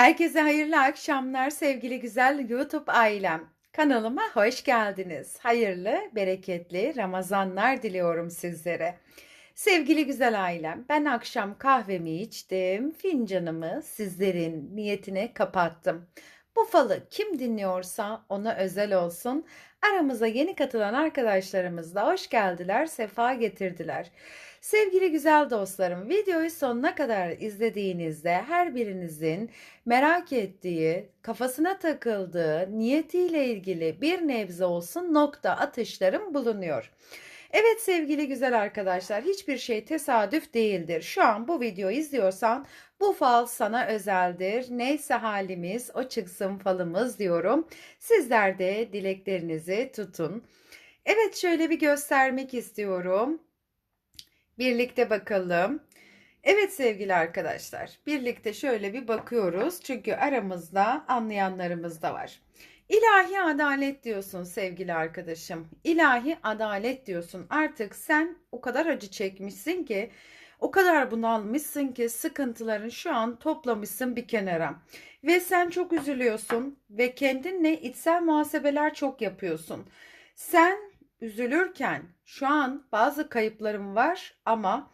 Herkese hayırlı akşamlar sevgili güzel YouTube ailem. Kanalıma hoş geldiniz. Hayırlı, bereketli Ramazanlar diliyorum sizlere. Sevgili güzel ailem, ben akşam kahvemi içtim, fincanımı sizlerin niyetine kapattım. Bu falı kim dinliyorsa ona özel olsun. Aramıza yeni katılan arkadaşlarımız da hoş geldiler, sefa getirdiler. Sevgili güzel dostlarım, videoyu sonuna kadar izlediğinizde her birinizin merak ettiği, kafasına takıldığı, niyetiyle ilgili bir nebze olsun nokta atışlarım bulunuyor. Evet sevgili güzel arkadaşlar, hiçbir şey tesadüf değildir. Şu an bu videoyu izliyorsan bu fal sana özeldir. Neyse halimiz o çıksın falımız diyorum. Sizler de dileklerinizi tutun. Evet şöyle bir göstermek istiyorum. Birlikte bakalım. Evet sevgili arkadaşlar, birlikte şöyle bir bakıyoruz. Çünkü aramızda anlayanlarımız da var. İlahi adalet diyorsun sevgili arkadaşım. İlahi adalet diyorsun. Artık sen o kadar acı çekmişsin ki, o kadar bunalmışsın ki sıkıntıların şu an toplamışsın bir kenara. Ve sen çok üzülüyorsun ve kendinle içsel muhasebeler çok yapıyorsun. Sen üzülürken şu an bazı kayıplarım var ama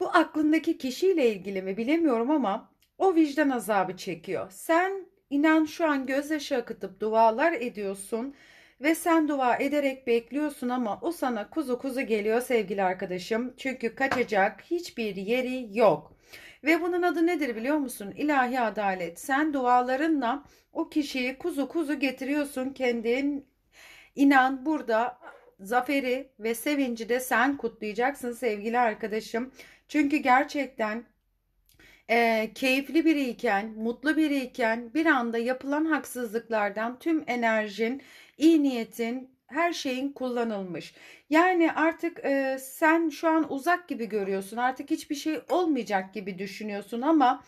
bu aklındaki kişiyle ilgili mi bilemiyorum ama o vicdan azabı çekiyor. Sen inan şu an gözyaşı akıtıp dualar ediyorsun ve sen dua ederek bekliyorsun ama o sana kuzu kuzu geliyor sevgili arkadaşım. Çünkü kaçacak hiçbir yeri yok. Ve bunun adı nedir biliyor musun? İlahi adalet. Sen dualarınla o kişiyi kuzu kuzu getiriyorsun kendin. İnan burada zaferi ve sevinci de sen kutlayacaksın sevgili arkadaşım. Çünkü gerçekten e, keyifli biriyken, mutlu biriyken bir anda yapılan haksızlıklardan tüm enerjin, iyi niyetin, her şeyin kullanılmış. Yani artık e, sen şu an uzak gibi görüyorsun. Artık hiçbir şey olmayacak gibi düşünüyorsun ama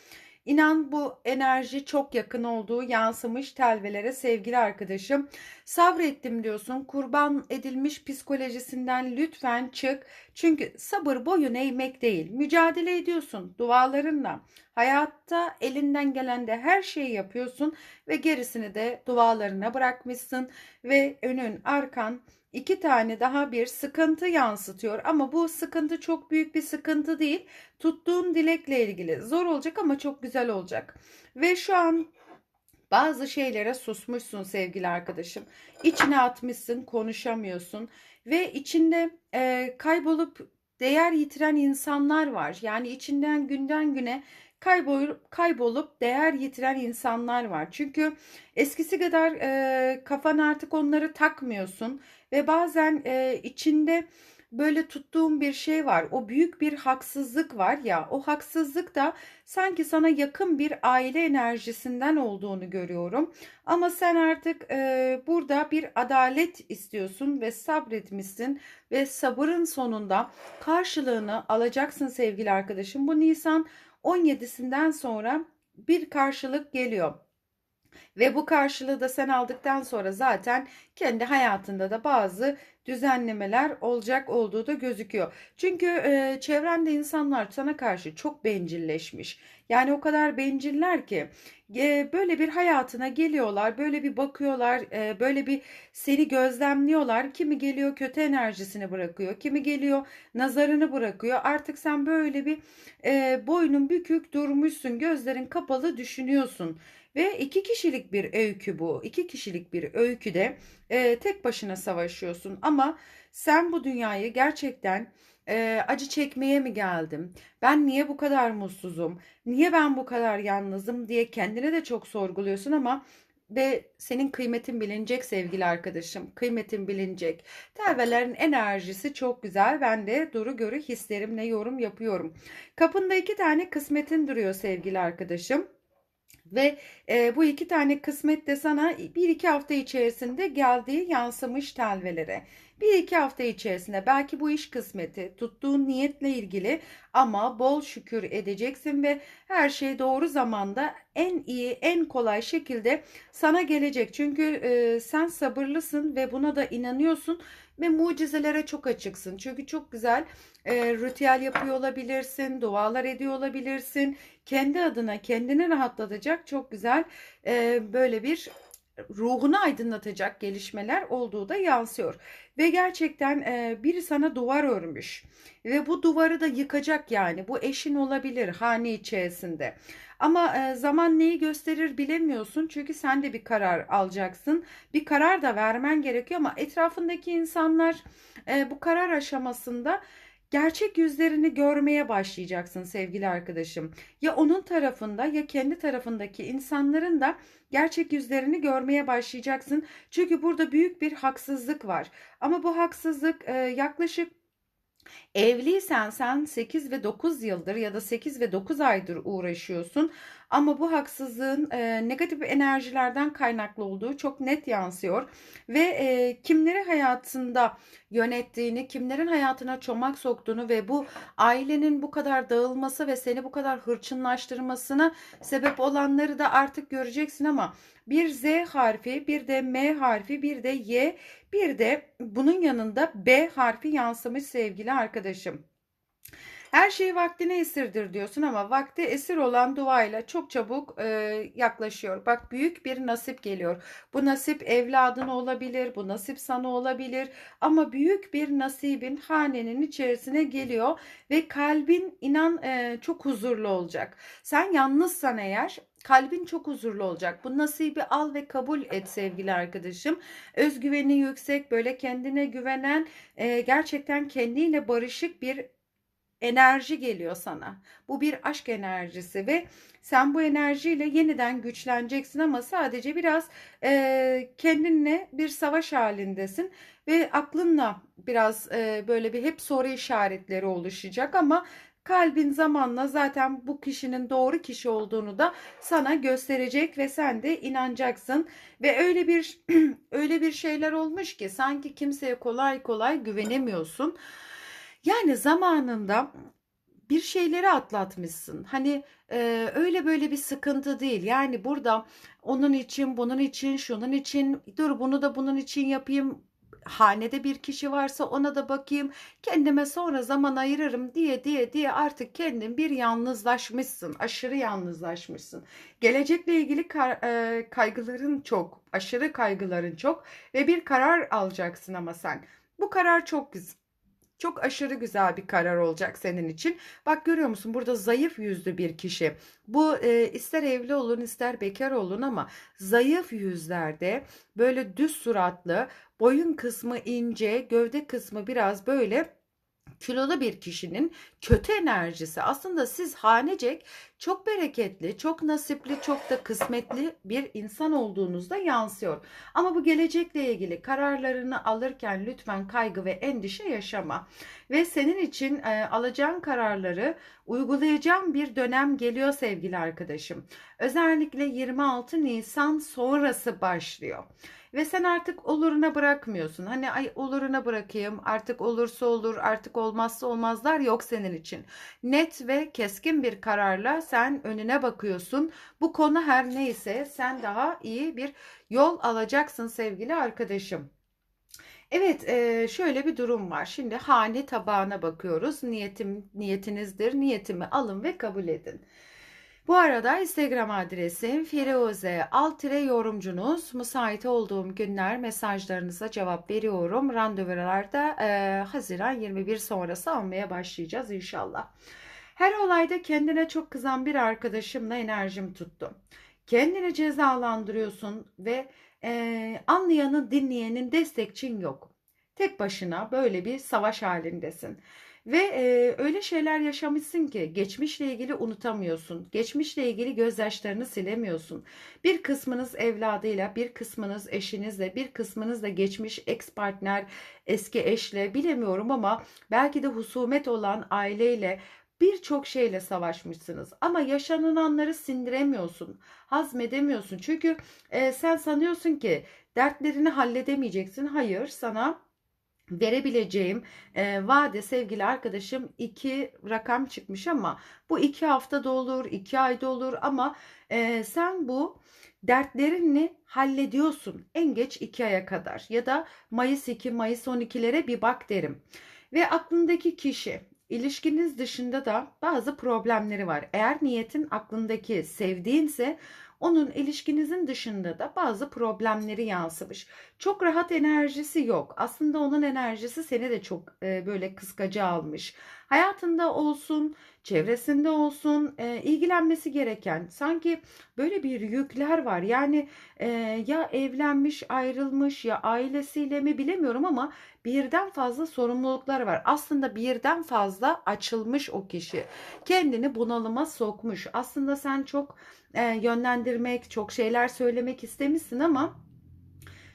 İnan bu enerji çok yakın olduğu yansımış telvelere sevgili arkadaşım. Sabrettim diyorsun. Kurban edilmiş psikolojisinden lütfen çık. Çünkü sabır boyun eğmek değil. Mücadele ediyorsun dualarınla. Hayatta elinden gelen de her şeyi yapıyorsun ve gerisini de dualarına bırakmışsın ve önün arkan iki tane daha bir sıkıntı yansıtıyor. Ama bu sıkıntı çok büyük bir sıkıntı değil. Tuttuğun dilekle ilgili zor olacak ama çok güzel olacak. Ve şu an bazı şeylere susmuşsun sevgili arkadaşım. İçine atmışsın, konuşamıyorsun ve içinde e, kaybolup değer yitiren insanlar var. Yani içinden günden güne kaybolup, kaybolup değer yitiren insanlar var. Çünkü eskisi kadar e, kafan artık onları takmıyorsun ve bazen e, içinde böyle tuttuğum bir şey var. O büyük bir haksızlık var ya. O haksızlık da sanki sana yakın bir aile enerjisinden olduğunu görüyorum. Ama sen artık e, burada bir adalet istiyorsun ve sabretmişsin ve sabırın sonunda karşılığını alacaksın sevgili arkadaşım. Bu Nisan 17'sinden sonra bir karşılık geliyor. Ve bu karşılığı da sen aldıktan sonra zaten kendi hayatında da bazı düzenlemeler olacak olduğu da gözüküyor. Çünkü e, çevrende insanlar sana karşı çok bencilleşmiş. Yani o kadar benciller ki e, böyle bir hayatına geliyorlar, böyle bir bakıyorlar, e, böyle bir seni gözlemliyorlar. Kimi geliyor kötü enerjisini bırakıyor, kimi geliyor nazarını bırakıyor. Artık sen böyle bir e, boynun bükük durmuşsun, gözlerin kapalı düşünüyorsun. Ve iki kişilik bir öykü bu. İki kişilik bir öyküde e, tek başına savaşıyorsun. Ama sen bu dünyayı gerçekten e, acı çekmeye mi geldim? Ben niye bu kadar mutsuzum? Niye ben bu kadar yalnızım diye kendine de çok sorguluyorsun ama ve senin kıymetin bilinecek sevgili arkadaşım. Kıymetin bilinecek. Telvelerin enerjisi çok güzel. Ben de duru görü hislerimle yorum yapıyorum. Kapında iki tane kısmetin duruyor sevgili arkadaşım. Ve e, bu iki tane kısmet de sana bir iki hafta içerisinde geldiği yansımış telvelere. Bir iki hafta içerisinde belki bu iş kısmeti tuttuğun niyetle ilgili ama bol şükür edeceksin ve her şey doğru zamanda en iyi, en kolay şekilde sana gelecek. Çünkü e, sen sabırlısın ve buna da inanıyorsun ve mucizelere çok açıksın. Çünkü çok güzel e, ritüel yapıyor olabilirsin, dualar ediyor olabilirsin. Kendi adına kendini rahatlatacak çok güzel e, böyle bir ruhunu aydınlatacak gelişmeler olduğu da yansıyor. Ve gerçekten e, biri sana duvar örmüş ve bu duvarı da yıkacak yani bu eşin olabilir hane içerisinde. Ama zaman neyi gösterir bilemiyorsun çünkü sen de bir karar alacaksın. Bir karar da vermen gerekiyor ama etrafındaki insanlar bu karar aşamasında gerçek yüzlerini görmeye başlayacaksın sevgili arkadaşım. Ya onun tarafında ya kendi tarafındaki insanların da gerçek yüzlerini görmeye başlayacaksın. Çünkü burada büyük bir haksızlık var. Ama bu haksızlık e, yaklaşık Evliysen sen 8 ve 9 yıldır ya da 8 ve 9 aydır uğraşıyorsun ama bu haksızlığın e, negatif enerjilerden kaynaklı olduğu çok net yansıyor ve e, kimleri hayatında yönettiğini, kimlerin hayatına çomak soktuğunu ve bu ailenin bu kadar dağılması ve seni bu kadar hırçınlaştırmasına sebep olanları da artık göreceksin ama bir Z harfi, bir de M harfi, bir de Y, bir de bunun yanında B harfi yansımış sevgili arkadaşım. Her şey vaktine esirdir diyorsun ama vakti esir olan duayla çok çabuk e, yaklaşıyor. Bak büyük bir nasip geliyor. Bu nasip evladın olabilir, bu nasip sana olabilir ama büyük bir nasibin hanenin içerisine geliyor ve kalbin inan e, çok huzurlu olacak. Sen yalnızsan eğer kalbin çok huzurlu olacak. Bu nasibi al ve kabul et sevgili arkadaşım. Özgüveni yüksek, böyle kendine güvenen, e, gerçekten kendiyle barışık bir enerji geliyor sana. Bu bir aşk enerjisi ve sen bu enerjiyle yeniden güçleneceksin ama sadece biraz e, kendinle bir savaş halindesin ve aklınla biraz e, böyle bir hep soru işaretleri oluşacak ama kalbin zamanla zaten bu kişinin doğru kişi olduğunu da sana gösterecek ve sen de inanacaksın ve öyle bir öyle bir şeyler olmuş ki sanki kimseye kolay kolay güvenemiyorsun. Yani zamanında bir şeyleri atlatmışsın. Hani e, öyle böyle bir sıkıntı değil. Yani burada onun için, bunun için, şunun için, dur bunu da bunun için yapayım. Hanede bir kişi varsa ona da bakayım. Kendime sonra zaman ayırırım diye diye diye artık kendin bir yalnızlaşmışsın. Aşırı yalnızlaşmışsın. Gelecekle ilgili e, kaygıların çok, aşırı kaygıların çok ve bir karar alacaksın ama sen. Bu karar çok güzel çok aşırı güzel bir karar olacak senin için. Bak görüyor musun burada zayıf yüzlü bir kişi. Bu e, ister evli olun ister bekar olun ama zayıf yüzlerde böyle düz suratlı, boyun kısmı ince, gövde kısmı biraz böyle kilolu bir kişinin kötü enerjisi aslında siz hanecek çok bereketli, çok nasipli, çok da kısmetli bir insan olduğunuzda yansıyor. Ama bu gelecekle ilgili kararlarını alırken lütfen kaygı ve endişe yaşama. Ve senin için e, alacağın kararları uygulayacağım bir dönem geliyor sevgili arkadaşım. Özellikle 26 Nisan sonrası başlıyor. Ve sen artık oluruna bırakmıyorsun. Hani ay oluruna bırakayım artık olursa olur artık olmazsa olmazlar yok senin için. Net ve keskin bir kararla sen önüne bakıyorsun. Bu konu her neyse sen daha iyi bir yol alacaksın sevgili arkadaşım. Evet, e, şöyle bir durum var. Şimdi hane tabağına bakıyoruz. Niyetim niyetinizdir. Niyetimi alın ve kabul edin. Bu arada Instagram adresim Firuze alt yorumcunuz. Müsait olduğum günler mesajlarınıza cevap veriyorum. Randevularda e, Haziran 21 sonrası almaya başlayacağız inşallah. Her olayda kendine çok kızan bir arkadaşımla enerjim tuttu. Kendini cezalandırıyorsun ve e, anlayanın dinleyenin destekçin yok. Tek başına böyle bir savaş halindesin. Ve e, öyle şeyler yaşamışsın ki geçmişle ilgili unutamıyorsun. Geçmişle ilgili gözyaşlarını silemiyorsun. Bir kısmınız evladıyla, bir kısmınız eşinizle, bir kısmınız da geçmiş ex partner, eski eşle bilemiyorum ama belki de husumet olan aileyle birçok şeyle savaşmışsınız ama yaşananları sindiremiyorsun, hazmedemiyorsun. Çünkü e, sen sanıyorsun ki dertlerini halledemeyeceksin. Hayır, sana verebileceğim e, vade sevgili arkadaşım iki rakam çıkmış ama bu iki haftada olur, iki ayda olur ama e, sen bu dertlerini hallediyorsun en geç iki aya kadar ya da Mayıs 2, Mayıs 12'lere bir bak derim. Ve aklındaki kişi ilişkiniz dışında da bazı problemleri var. Eğer niyetin aklındaki sevdiğinse onun ilişkinizin dışında da bazı problemleri yansımış. Çok rahat enerjisi yok. Aslında onun enerjisi seni de çok e, böyle kıskacı almış. Hayatında olsun, çevresinde olsun e, ilgilenmesi gereken sanki böyle bir yükler var. Yani e, ya evlenmiş, ayrılmış ya ailesiyle mi bilemiyorum ama birden fazla sorumluluklar var. Aslında birden fazla açılmış o kişi. Kendini bunalıma sokmuş. Aslında sen çok e, yönlendirmek, çok şeyler söylemek istemişsin ama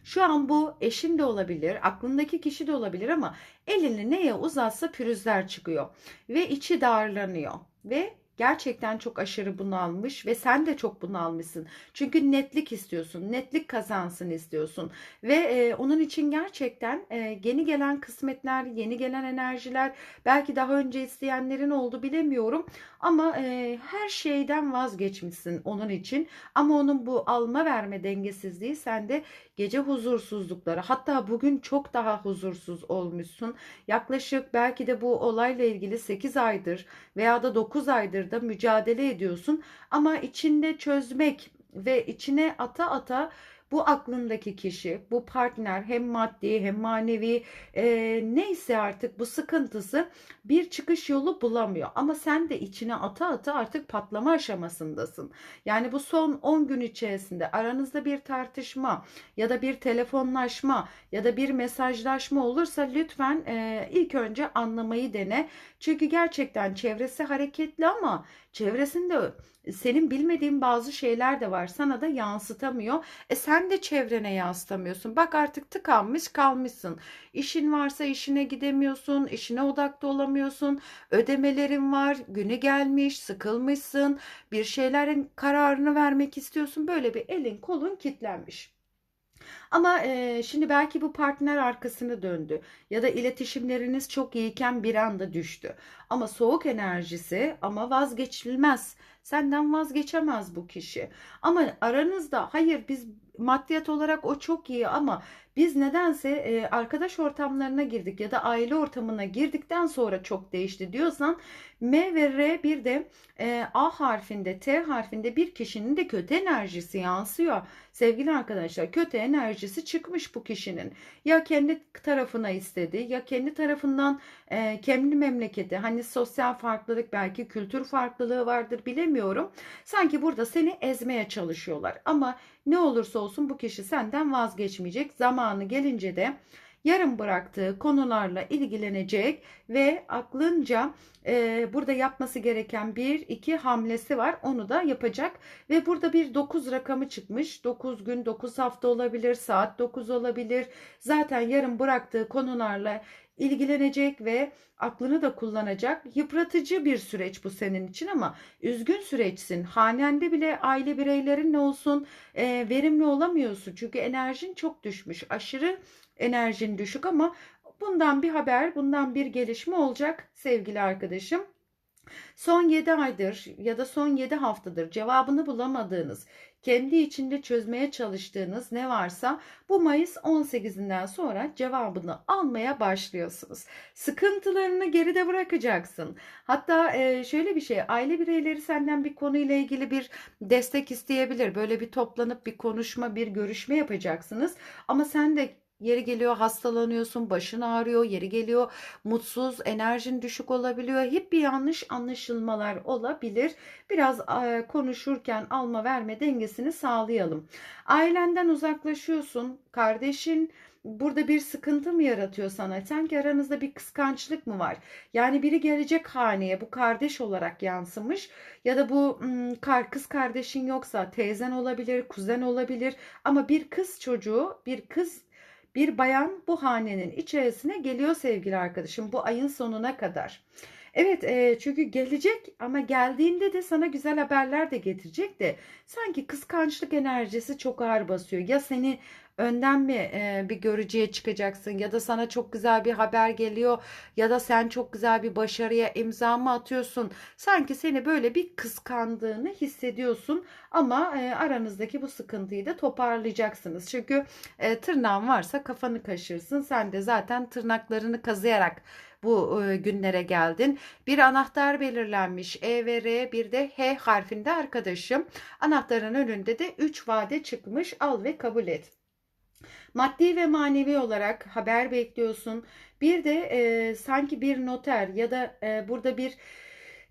şu an bu eşin de olabilir, aklındaki kişi de olabilir ama elini neye uzatsa pürüzler çıkıyor ve içi darlanıyor ve gerçekten çok aşırı bunalmış ve sen de çok bunalmışsın. Çünkü netlik istiyorsun, netlik kazansın istiyorsun ve e, onun için gerçekten e, yeni gelen kısmetler, yeni gelen enerjiler, belki daha önce isteyenlerin oldu bilemiyorum ama e, her şeyden vazgeçmişsin onun için. Ama onun bu alma verme dengesizliği sende gece huzursuzlukları hatta bugün çok daha huzursuz olmuşsun. Yaklaşık belki de bu olayla ilgili 8 aydır veya da 9 aydır da mücadele ediyorsun ama içinde çözmek ve içine ata ata bu aklındaki kişi, bu partner hem maddi hem manevi e, neyse artık bu sıkıntısı bir çıkış yolu bulamıyor. Ama sen de içine ata ata artık patlama aşamasındasın. Yani bu son 10 gün içerisinde aranızda bir tartışma ya da bir telefonlaşma ya da bir mesajlaşma olursa lütfen e, ilk önce anlamayı dene. Çünkü gerçekten çevresi hareketli ama çevresinde senin bilmediğin bazı şeyler de var. Sana da yansıtamıyor. E sen de çevrene yansıtamıyorsun. Bak artık tıkanmış kalmışsın. İşin varsa işine gidemiyorsun. işine odaklı olamıyorsun. Ödemelerin var. Günü gelmiş. Sıkılmışsın. Bir şeylerin kararını vermek istiyorsun. Böyle bir elin kolun kilitlenmiş. Ama e, şimdi belki bu partner arkasını döndü ya da iletişimleriniz çok iyiyken bir anda düştü. Ama soğuk enerjisi ama vazgeçilmez. Senden vazgeçemez bu kişi. Ama aranızda hayır biz maddiyat olarak o çok iyi ama biz nedense e, arkadaş ortamlarına girdik ya da aile ortamına girdikten sonra çok değişti diyorsan M ve R bir de e, A harfinde T harfinde bir kişinin de kötü enerjisi yansıyor. Sevgili arkadaşlar kötü enerjisi çıkmış bu kişinin. Ya kendi tarafına istedi ya kendi tarafından e, kendi memleketi hani sosyal farklılık belki kültür farklılığı vardır bilemiyorum. Sanki burada seni ezmeye çalışıyorlar ama ne olursa olsun bu kişi senden vazgeçmeyecek. Zamanı gelince de yarım bıraktığı konularla ilgilenecek ve aklınca e, burada yapması gereken bir iki hamlesi var. Onu da yapacak ve burada bir 9 rakamı çıkmış. 9 gün 9 hafta olabilir saat 9 olabilir. Zaten yarım bıraktığı konularla ilgilenecek ve aklını da kullanacak. Yıpratıcı bir süreç bu senin için ama üzgün süreçsin. Hanende bile aile bireylerin ne olsun e, verimli olamıyorsun. Çünkü enerjin çok düşmüş. Aşırı enerjin düşük ama bundan bir haber, bundan bir gelişme olacak sevgili arkadaşım. Son 7 aydır ya da son 7 haftadır cevabını bulamadığınız, kendi içinde çözmeye çalıştığınız ne varsa bu Mayıs 18'inden sonra cevabını almaya başlıyorsunuz. Sıkıntılarını geride bırakacaksın. Hatta e, şöyle bir şey aile bireyleri senden bir konuyla ilgili bir destek isteyebilir. Böyle bir toplanıp bir konuşma, bir görüşme yapacaksınız. Ama sen de Yeri geliyor hastalanıyorsun, başın ağrıyor, yeri geliyor mutsuz, enerjin düşük olabiliyor. Hep bir yanlış anlaşılmalar olabilir. Biraz konuşurken alma verme dengesini sağlayalım. Ailenden uzaklaşıyorsun, kardeşin burada bir sıkıntı mı yaratıyor sana? Sanki aranızda bir kıskançlık mı var? Yani biri gelecek haneye bu kardeş olarak yansımış ya da bu kız kardeşin yoksa teyzen olabilir, kuzen olabilir ama bir kız çocuğu, bir kız bir bayan bu hanenin içerisine geliyor sevgili arkadaşım bu ayın sonuna kadar. Evet e, çünkü gelecek ama geldiğinde de sana güzel haberler de getirecek de sanki kıskançlık enerjisi çok ağır basıyor. Ya seni önden mi e, bir görücüye çıkacaksın ya da sana çok güzel bir haber geliyor ya da sen çok güzel bir başarıya imza mı atıyorsun? Sanki seni böyle bir kıskandığını hissediyorsun ama e, aranızdaki bu sıkıntıyı da toparlayacaksınız. Çünkü e, tırnağın varsa kafanı kaşırsın. Sen de zaten tırnaklarını kazıyarak bu e, günlere geldin. Bir anahtar belirlenmiş. E ve R bir de H harfinde arkadaşım. Anahtarın önünde de 3 vade çıkmış. Al ve kabul et. Maddi ve manevi olarak haber bekliyorsun. Bir de e, sanki bir noter ya da e, burada bir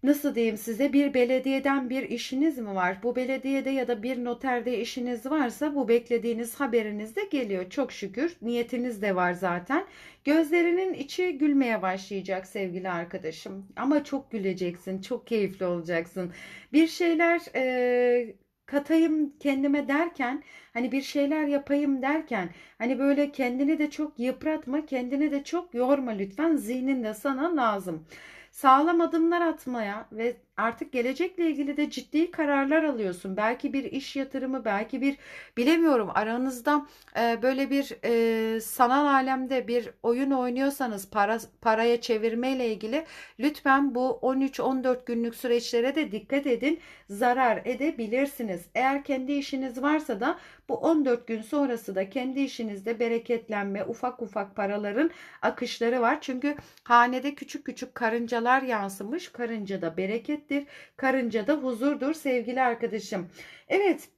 nasıl diyeyim size bir belediyeden bir işiniz mi var? Bu belediyede ya da bir noterde işiniz varsa bu beklediğiniz haberiniz de geliyor. Çok şükür niyetiniz de var zaten. Gözlerinin içi gülmeye başlayacak sevgili arkadaşım. Ama çok güleceksin, çok keyifli olacaksın. Bir şeyler e, katayım kendime derken hani bir şeyler yapayım derken hani böyle kendini de çok yıpratma kendini de çok yorma lütfen. Zihnin de sana lazım. Sağlam adımlar atmaya ve artık gelecekle ilgili de ciddi kararlar alıyorsun. Belki bir iş yatırımı, belki bir bilemiyorum aranızda e, böyle bir e, sanal alemde bir oyun oynuyorsanız para paraya çevirmeyle ilgili lütfen bu 13-14 günlük süreçlere de dikkat edin. Zarar edebilirsiniz. Eğer kendi işiniz varsa da bu 14 gün sonrası da kendi işinizde bereketlenme, ufak ufak paraların akışları var. Çünkü hanede küçük küçük karıncalar yansımış. Karınca da berekettir. Karınca da huzurdur sevgili arkadaşım. Evet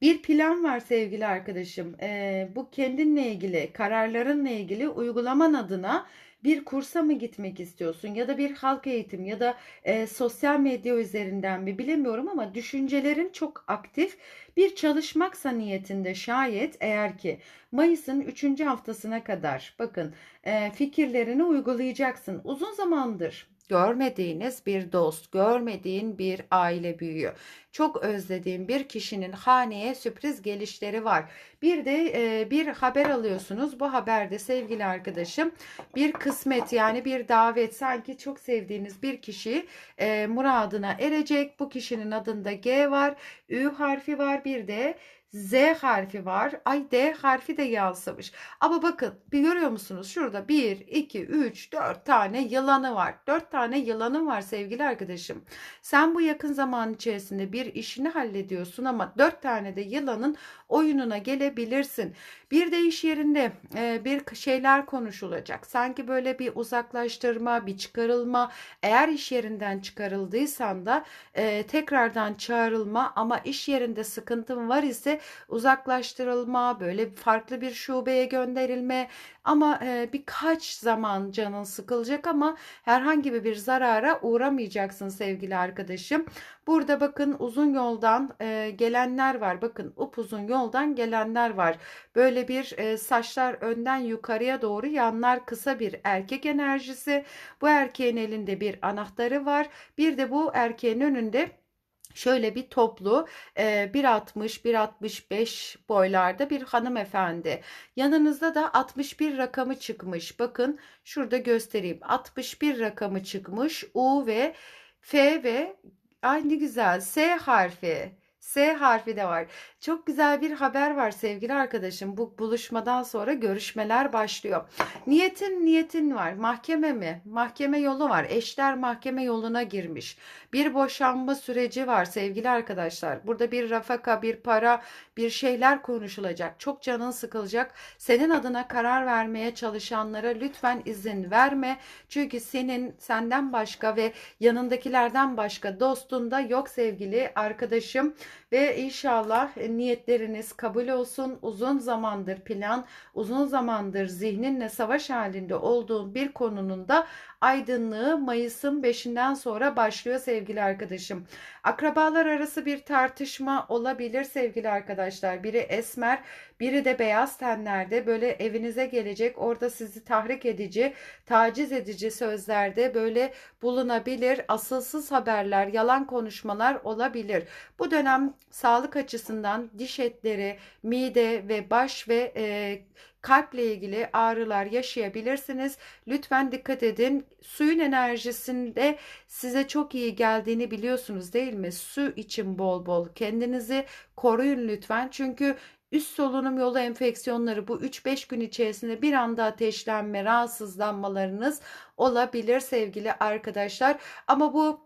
bir plan var sevgili arkadaşım. Ee, bu kendinle ilgili, kararlarınla ilgili uygulaman adına bir kursa mı gitmek istiyorsun ya da bir halk eğitim ya da e, sosyal medya üzerinden mi bilemiyorum ama düşüncelerin çok aktif bir çalışmaksa niyetinde şayet eğer ki Mayıs'ın 3. haftasına kadar bakın e, fikirlerini uygulayacaksın. Uzun zamandır görmediğiniz bir dost, görmediğin bir aile büyüğü, çok özlediğin bir kişinin haneye sürpriz gelişleri var. Bir de e, bir haber alıyorsunuz. Bu haberde sevgili arkadaşım bir kısmet yani bir davet sanki çok sevdiğiniz bir kişi e, muradına erecek. Bu kişinin adında G var, Ü harfi var bir de Z harfi var. Ay D harfi de yansımış. Ama bakın bir görüyor musunuz? Şurada 1, 2, 3, 4 tane yılanı var. 4 tane yılanı var sevgili arkadaşım. Sen bu yakın zaman içerisinde bir işini hallediyorsun ama 4 tane de yılanın oyununa gelebilirsin. Bir de iş yerinde e, bir şeyler konuşulacak. Sanki böyle bir uzaklaştırma, bir çıkarılma. Eğer iş yerinden çıkarıldıysan da e, tekrardan çağrılma ama iş yerinde sıkıntın var ise uzaklaştırılma, böyle farklı bir şubeye gönderilme ama e, birkaç zaman canın sıkılacak ama herhangi bir zarara uğramayacaksın sevgili arkadaşım. Burada bakın uzun yoldan e, gelenler var. Bakın upuzun yoldan gelenler var. Böyle bir e, saçlar önden yukarıya doğru yanlar kısa bir erkek enerjisi. Bu erkeğin elinde bir anahtarı var. Bir de bu erkeğin önünde şöyle bir toplu 1.60-1.65 boylarda bir hanımefendi. Yanınızda da 61 rakamı çıkmış. Bakın şurada göstereyim. 61 rakamı çıkmış. U ve F ve ay ne güzel S harfi. S harfi de var. Çok güzel bir haber var sevgili arkadaşım. Bu buluşmadan sonra görüşmeler başlıyor. Niyetin niyetin var. Mahkeme mi? Mahkeme yolu var. Eşler mahkeme yoluna girmiş. Bir boşanma süreci var sevgili arkadaşlar. Burada bir rafaka, bir para, bir şeyler konuşulacak. Çok canın sıkılacak. Senin adına karar vermeye çalışanlara lütfen izin verme. Çünkü senin senden başka ve yanındakilerden başka dostunda yok sevgili arkadaşım. Ve inşallah niyetleriniz kabul olsun. Uzun zamandır plan, uzun zamandır zihninle savaş halinde olduğun bir konunun da aydınlığı Mayıs'ın 5'inden sonra başlıyor sevgili arkadaşım. Akrabalar arası bir tartışma olabilir sevgili arkadaşlar. Biri esmer, biri de beyaz tenlerde böyle evinize gelecek. Orada sizi tahrik edici, taciz edici sözlerde böyle bulunabilir. Asılsız haberler, yalan konuşmalar olabilir. Bu dönem sağlık açısından diş etleri, mide ve baş ve e, kalple ilgili ağrılar yaşayabilirsiniz. Lütfen dikkat edin. Suyun enerjisinde size çok iyi geldiğini biliyorsunuz değil mi? Su için bol bol kendinizi koruyun lütfen. Çünkü üst solunum yolu enfeksiyonları bu 3-5 gün içerisinde bir anda ateşlenme, rahatsızlanmalarınız olabilir sevgili arkadaşlar. Ama bu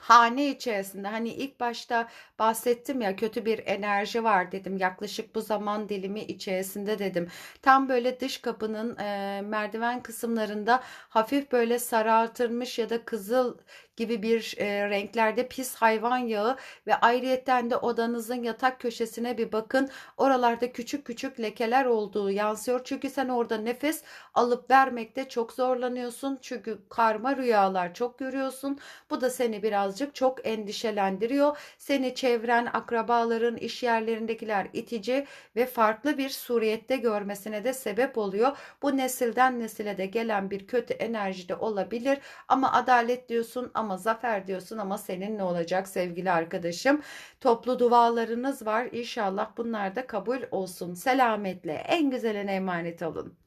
hane içerisinde hani ilk başta bahsettim ya kötü bir enerji var dedim yaklaşık bu zaman dilimi içerisinde dedim. Tam böyle dış kapının e, merdiven kısımlarında hafif böyle sarartılmış ya da kızıl gibi bir e, renklerde pis hayvan yağı ve ayrıyetten de odanızın yatak köşesine bir bakın oralarda küçük küçük lekeler olduğu yansıyor çünkü sen orada nefes alıp vermekte çok zorlanıyorsun çünkü karma rüyalar çok görüyorsun bu da seni birazcık çok endişelendiriyor. Seni çevren, akrabaların, iş yerlerindekiler itici ve farklı bir suriyette görmesine de sebep oluyor. Bu nesilden nesile de gelen bir kötü enerji de olabilir. Ama adalet diyorsun ama zafer diyorsun ama senin ne olacak sevgili arkadaşım? Toplu dualarınız var. İnşallah bunlar da kabul olsun. Selametle en güzeline emanet olun.